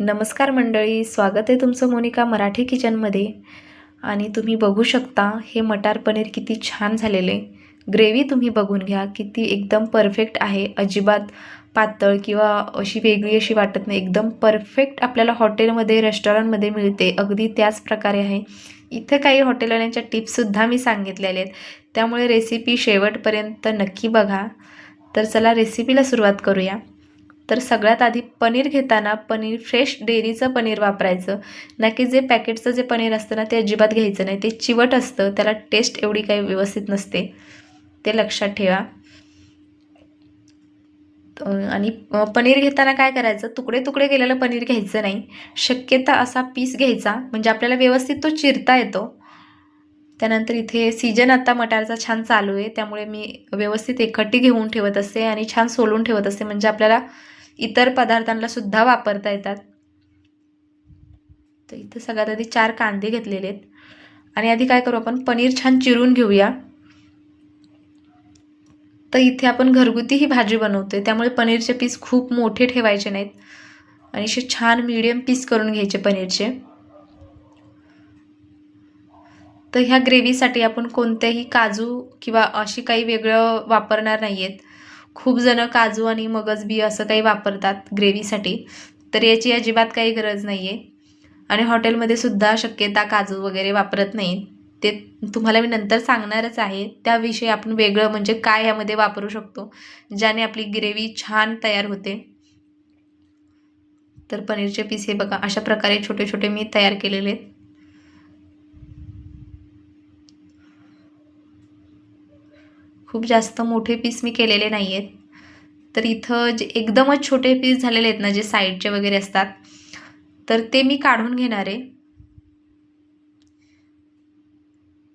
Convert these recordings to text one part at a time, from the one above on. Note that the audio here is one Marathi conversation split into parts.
नमस्कार मंडळी स्वागत आहे तुमचं मोनिका मराठी किचनमध्ये. आणि तुम्ही बघू शकता हे मटार पनीर किती छान झालेलं. आहे ग्रेव्ही तुम्ही बघून घ्या किती एकदम परफेक्ट आहे. अजिबात पातळ किंवा अशी वेगळी अशी वाटत नाही. एकदम परफेक्ट आपल्याला हॉटेलमध्ये रेस्टॉरंटमध्ये मिळते. अगदी त्याच प्रकारे आहे. इथे काही हॉटेलवाल्यांच्या टिप्ससुद्धा मी सांगितलेल्या आहेत. त्यामुळे रेसिपी शेवटपर्यंत नक्की बघा. तर चला रेसिपीला सुरुवात करूया. तर सगळ्यात आधी पनीर घेताना पनीर फ्रेश डेअरीचं पनीर वापरायचं. ना की जे पॅकेटचं जे पनीर असतं ना ते अजिबात घ्यायचं नाही. ते चिवट असतं त्याला टेस्ट एवढी काही व्यवस्थित नसते. ते लक्षात ठेवा. आणि पनीर घेताना काय करायचं? तुकडे तुकडे केलेलं पनीर घ्यायचं नाही. शक्यता असा पीस घ्यायचा म्हणजे आपल्याला व्यवस्थित तो चिरता येतो. त्यानंतर इथे सीजन आता मटारचा छान चालू आहे. त्यामुळे मी व्यवस्थित एकखट्टी घेऊन ठेवत असते आणि छान सोलून ठेवत असते. म्हणजे आपल्याला इतर पदार्थांना सुद्धा वापरता येतात. तर इथं सगळ्यात आधी चार कांदे घेतलेले आहेत. आणि आधी काय करू आपण? पनीर छान चिरून घेऊया. तर इथे आपण घरगुती ही भाजी बनवतोय. त्यामुळे पनीरचे पीस खूप मोठे ठेवायचे नाहीत. आणि असे छान मीडियम पीस करून घ्यायचे पनीरचे. तर ह्या ग्रेव्हीसाठी आपण कोणत्याही काजू किंवा अशी काही वेगळं वापरणार नाही आहेत खूप जणं काजू आणि मगज बी असं काही वापरतात ग्रेव्हीसाठी तर याची अजिबात काही गरज नाही आहे आणि हॉटेलमध्ये सुद्धा शक्यता काजू वगैरे वापरत नाही. ते तुम्हाला मी नंतर सांगणारच आहे त्याविषयी आपण वेगळं म्हणजे काय यामध्ये वापरू शकतो ज्याने आपली ग्रेव्ही छान तयार होते. तर पनीरचे पीस हे बघा अशा प्रकारे छोटे छोटे मी तयार केलेले आहेत. खूप जास्त मोठे पीस मी केलेले नाही आहेत तर इथं जे एकदमच छोटे पीस झालेले आहेत ना जे साईडचे वगैरे असतात तर ते मी काढून घेणार आहे.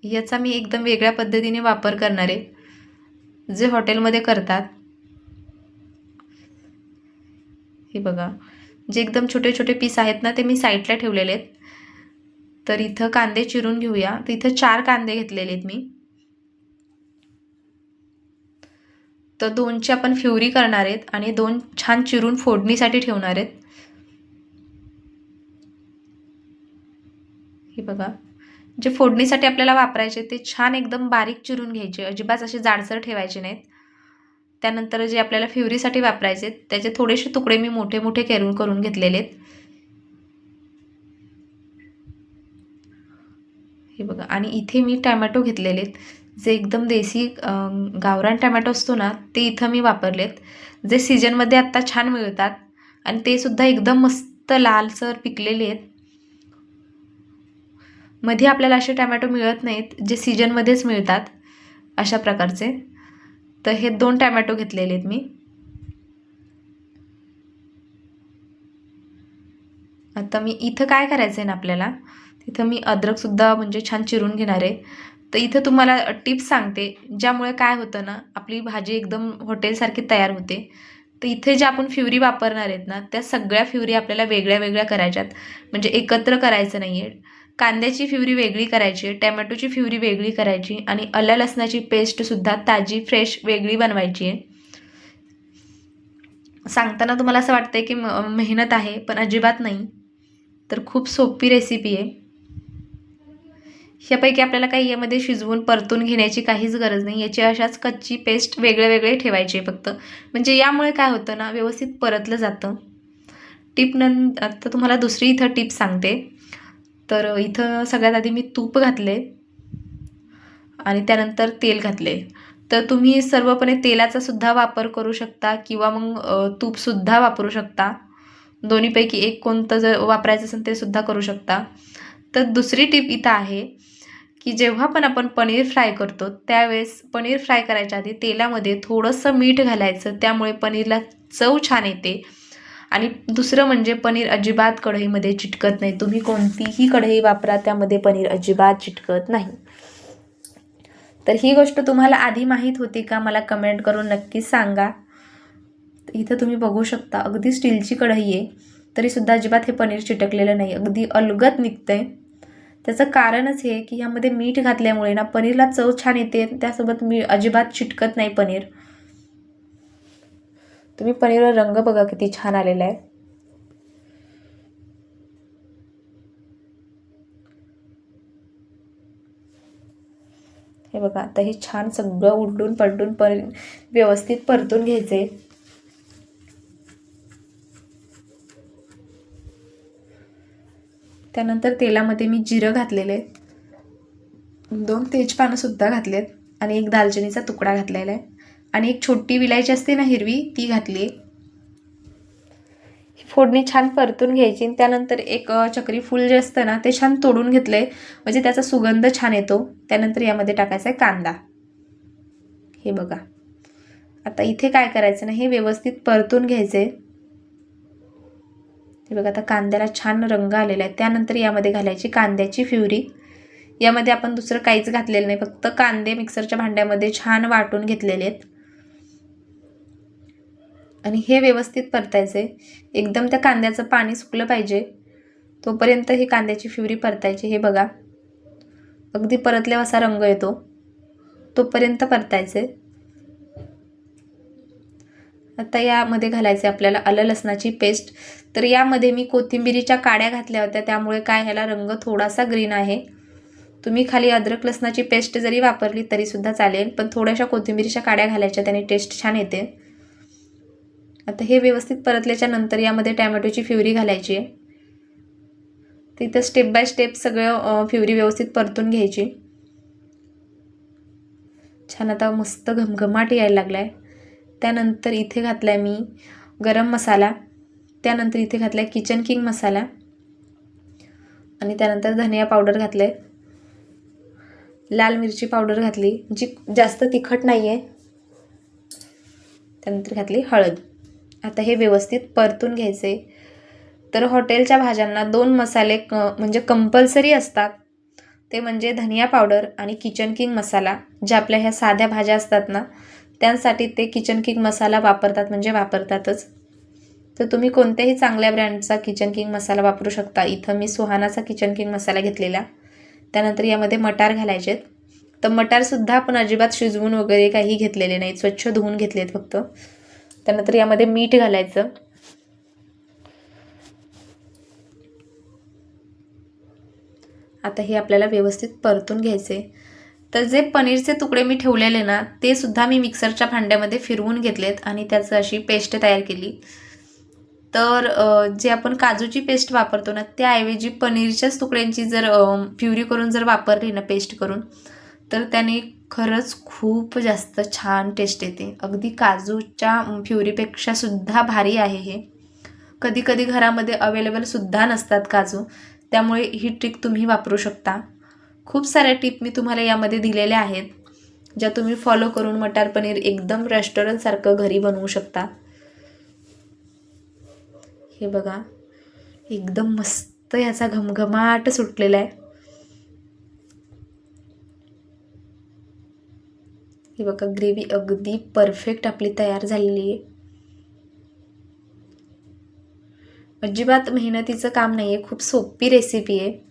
याचा मी एकदम वेगळ्या पद्धतीने वापर करणार आहे. जे हॉटेलमध्ये करतात. हे बघा जे एकदम छोटे छोटे पीस आहेत ना ते मी साईडला ठेवलेले आहेत. तर इथं कांदे चिरून घेऊया. तर इथं चार कांदे घेतलेले आहेत मी. तर दोनची आपण फ्युरी करणार आहेत आणि दोन छान चिरून फोडणीसाठी ठेवणार आहेत. हे बघा. जे फोडणीसाठी आपल्याला वापरायचे ते छान एकदम बारीक चिरून घ्यायचे. अजिबात असे जाडसर ठेवायचे नाहीत. त्यानंतर जे आपल्याला फ्युरीसाठी वापरायचे त्याचे थोडेसे तुकडे मी मोठे मोठे करून करून घेतलेले आहेत. हे बघा. आणि इथे मी टॅमॅटो घेतलेले आहेत. जे एकदम देसी गावरान टॅमॅटो असतो ना ते इथं मी वापरलेत. जे सीजनमध्ये आत्ता छान मिळतात आणि ते सुद्धा एकदम मस्त लालसर पिकलेले आहेत. मध्ये आपल्याला असे टॅमॅटो मिळत नाहीत जे सीजनमध्येच मिळतात अशा प्रकारचे. तर हे दोन टॅमॅटो घेतलेले आहेत मी. आता मी इथं काय करायचं आहे ना आपल्याला? तिथं मी अद्रकसुद्धा म्हणजे छान चिरून घेणार आहे. तर इथं तुम्हाला टिप्स सांगते ज्यामुळे काय होतं ना आपली भाजी एकदम हॉटेलसारखी तयार होते. तर इथे ज्या आपण फ्युरी वापरणार आहेत ना त्या सगळ्या फ्युरी आपल्याला वेगळ्या वेगळ्या करायच्यात. म्हणजे एकत्र करायचं नाही आहे कांद्याची फ्युरी वेगळी करायची टॅमॅटोची फ्युरी वेगळी करायची आणि आल्या लसणाची पेस्टसुद्धा ताजी फ्रेश वेगळी बनवायची आहे. सांगताना तुम्हाला असं वाटतंय की म मेहनत आहे पण अजिबात नाही. तर खूप सोपी रेसिपी आहे. ह्यापैकी आपल्याला काही यामध्ये शिजवून परतून घेण्याची काहीच गरज नाही. याची अशाच कच्ची पेस्ट वेगळे वेगळे ठेवायचे फक्त. म्हणजे यामुळे काय होतं ना व्यवस्थित परतलं जातं. टिप नं आता तुम्हाला दुसरी इथं टिप सांगते. तर इथं सगळ्यात आधी मी तूप घातले. आणि त्यानंतर तेल घातले. तर तुम्ही सर्वपणे तेलाचा सुद्धा वापर करू शकता किंवा मग तूपसुद्धा वापरू शकता. दोन्हीपैकी एक कोणतं जर वापरायचं असेल ते सुद्धा करू शकता. तर दुसरी टिप इथं आहे की जेव्हा पण आपण पनीर फ्राय करतो त्यावेळेस पनीर फ्राय करायच्या आधी तेलामध्ये थोडंसं मीठ घालायचं त्यामुळे पनीरला चव छान येते. आणि दुसरं म्हणजे पनीर अजिबात कढईमध्ये चिटकत नाही. तुम्ही कोणतीही कढई वापरा त्यामध्ये पनीर अजिबात चिटकत नाही. तर ही गोष्ट तुम्हाला आधी माहीत होती का? मला कमेंट करून नक्कीच सांगा. इथं तुम्ही बघू शकता अगदी स्टीलची कढई आहे तरीसुद्धा अजिबात हे पनीर चिटकलेलं नाही. अगदी अलगत आहे त्याचं कारणच हे की ह्यामध्ये मीठ घातल्यामुळे ना पनीरला चव छान येते. त्यासोबत मी अजिबात चिटकत नाही पनीर. तुम्ही पनीरला रंग बघा किती छान आलेला आहे. हे बघा आता हे छान सगळं उलटून पलटून पर व्यवस्थित परतून घ्यायचे त्यानंतर तेलामध्ये मी जिरं घातलेले दोन तेजपानंसुद्धा घातलेत आणि एक दालचिनीचा तुकडा घातलेला आहे. आणि एक छोटी विलायची असते ना हिरवी ती घातली फोडणी छान परतून घ्यायची आणि त्यानंतर एक चक्री फूल जे असतं ना ते छान तोडून घेतलं आहे म्हणजे त्याचा सुगंध छान येतो. त्यानंतर यामध्ये टाकायचा आहे कांदा. हे बघा. आता इथे काय करायचं ना हे व्यवस्थित परतून घ्यायचे हे बघा आता कांद्याला छान रंग आलेला आहे त्यानंतर यामध्ये घालायची कांद्याची फ्युरी. यामध्ये आपण दुसरं काहीच घातलेलं नाही फक्त कांदे मिक्सरच्या भांड्यामध्ये छान वाटून घेतलेले आहेत. आणि हे व्यवस्थित परतायचे. एकदम त्या कांद्याचं पाणी सुकलं पाहिजे. तोपर्यंत ही कांद्याची फ्युरी परतायची. हे बघा अगदी परतल्यावर असा रंग येतो. तोपर्यंत परतायचे. आता यामध्ये घालायचे आपल्याला आलं लसणाची पेस्ट. तर यामध्ये मी कोथिंबिरीच्या काड्या घातल्या होत्या त्यामुळे काय ह्याला रंग थोडासा ग्रीन आहे. तुम्ही खाली अद्रक लसणाची पेस्ट जरी वापरली तरीसुद्धा चालेल पण थोड्याशा कोथिंबिरीच्या काड्या घालायच्या त्याने टेस्ट छान येते. आता हे व्यवस्थित परतल्याच्या नंतर यामध्ये टॅमॅटोची फ्युरी घालायची. आहे तिथं स्टेप बाय स्टेप सगळं फ्युरी व्यवस्थित परतून घ्यायची. छान आता मस्त घमघमाट यायला लागला आहे त्यानंतर इथे घातला आहे मी गरम मसाला त्यानंतर इथे घातला आहे किचन किंग मसाला आणि त्यानंतर धनिया पावडर घातलं आहे लाल मिरची पावडर घातली जी जास्त तिखट नाही आहे त्यानंतर घातली हळद. आता हे व्यवस्थित परतून घ्यायचे तर हॉटेलच्या भाज्यांना दोन मसाले क म्हणजे कंपल्सरी असतात. ते म्हणजे धनिया पावडर आणि किचन किंग मसाला ज्या आपल्या ह्या साध्या भाज्या असतात ना त्यांसाठी ते किचन किंग मसाला वापरतात म्हणजे वापरतातच. तर तुम्ही कोणत्याही चांगल्या ब्रँडचा किचन किंग मसाला वापरू शकता. इथं मी सुहानाचा किचन किंग मसाला घेतलेला. त्यानंतर यामध्ये मटार घालायचेत तर मटारसुद्धा आपण अजिबात शिजवून वगैरे काही घेतलेले नाहीत. स्वच्छ धुवून घेतलेत फक्त. त्यानंतर यामध्ये मीठ घालायचं. आता हे आपल्याला व्यवस्थित परतून घ्यायचे तर जे पनीरचे तुकडे मी ठेवलेले ना ते सुद्धा मी मिक्सरच्या भांड्यामध्ये फिरवून घेतलेत आणि त्याचं अशी पेस्ट तयार केली. तर जे आपण काजूची पेस्ट वापरतो ना त्याऐवजी पनीरच्याच तुकड्यांची जर प्युरी करून जर वापरली ना पेस्ट करून तर त्याने खरंच खूप जास्त छान टेस्ट येते. अगदी काजूच्या प्युरीपेक्षा सुद्धा भारी आहे हे. कधी कधी घरामध्ये अवेलेबलसुद्धा नसतात काजू त्यामुळे ही ट्रिक तुम्ही वापरू शकता. खूप साऱ्या टिप मी तुम्हाला यामध्ये दिलेल्या आहेत ज्या तुम्ही फॉलो करून मटार पनीर एकदम रेस्टॉरंटसारखं घरी बनवू शकता. हे बघा एकदम मस्त याचा घमघमाट सुटलेला आहे. हे बघा ग्रेव्ही अगदी परफेक्ट आपली तयार झालेली आहे. अजिबात मेहनतीचं काम नाही आहे खूप सोपी रेसिपी आहे.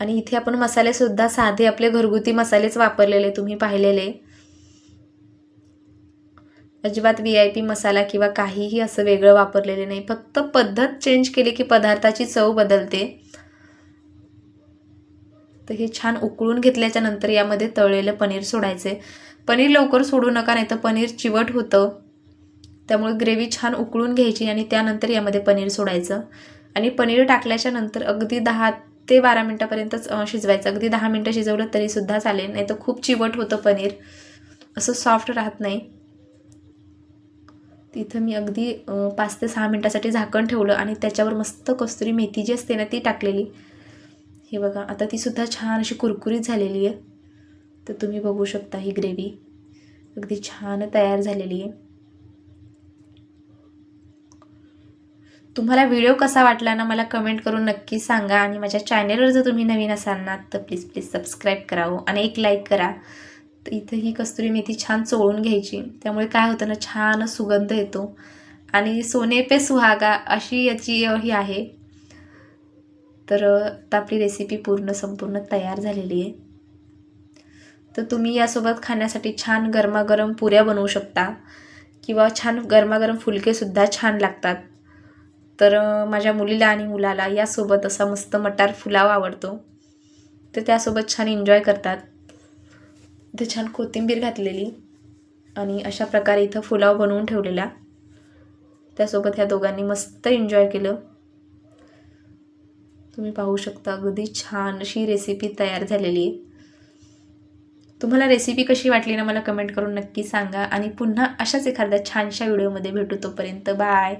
आणि इथे आपण मसालेसुद्धा साधे आपले घरगुती मसालेच वापरलेले तुम्ही पाहिलेले. अजिबात व्ही आय पी मसाला किंवा काहीही असं वेगळं वापरलेले नाही. फक्त पद्धत चेंज केली की पदार्थाची चव बदलते. तर हे छान उकळून घेतल्याच्या नंतर यामध्ये तळलेलं पनीर सोडायचे पनीर लवकर सोडू नका नाही तर पनीर चिवट होतं. त्यामुळे ग्रेव्ही छान उकळून घ्यायची आणि त्यानंतर यामध्ये पनीर सोडायचं. आणि पनीर टाकल्याच्या नंतर अगदी दहा ते बारा मिनटापर्यंतच शिजवायचं. अगदी दहा मिनटं शिजवलं तरीसुद्धा चालेल. नाही तर खूप चिवट होतं पनीर. असं सॉफ्ट राहत नाही. तिथं मी अगदी पाच ते सहा मिनटासाठी झाकण ठेवलं आणि त्याच्यावर मस्त कस्तुरी मेथी जी असते ना ती टाकलेली. हे बघा आता तीसुद्धा छान अशी कुरकुरीत झालेली आहे. तर तुम्ही बघू शकता ही ग्रेव्ही. अगदी छान तयार झालेली आहे. तुम्हाला व्हिडिओ कसा वाटला ना मला कमेंट करून नक्की सांगा. आणि माझ्या चॅनेलवर जर तुम्ही नवीन असाल ना तर प्लीज प्लीज सबस्क्राईब करावं आणि एक लाईक करा. तर इथं ही कस्तुरी मेथी छान चोळून घ्यायची. त्यामुळे काय होतं ना छान सुगंध येतो. आणि सोने पे सुहागा अशी याची ही आहे. तर आता आपली रेसिपी पूर्ण संपूर्ण तयार झालेली आहे. तर तुम्ही यासोबत खाण्यासाठी छान गरमागरम पुऱ्या बनवू शकता. किंवा छान गरमागरम फुलकेसुद्धा छान लागतात. तर माझ्या मुलीला आणि मुलाला यासोबत असा मस्त मटार फुलाव आवडतो. ते त्यासोबत छान एन्जॉय करतात. इथे छान कोथिंबीर घातलेली आणि अशा प्रकारे इथं पुलाव बनवून ठेवलेला. त्यासोबत ह्या दोघांनी मस्त एन्जॉय केलं. तुम्ही पाहू शकता अगदी छान अशी रेसिपी तयार झालेली आहे. तुम्हाला रेसिपी कशी वाटली ना मला कमेंट करून नक्की सांगा. आणि पुन्हा अशाच एखाद्या छानशा व्हिडिओमध्ये भेटू तोपर्यंत. बाय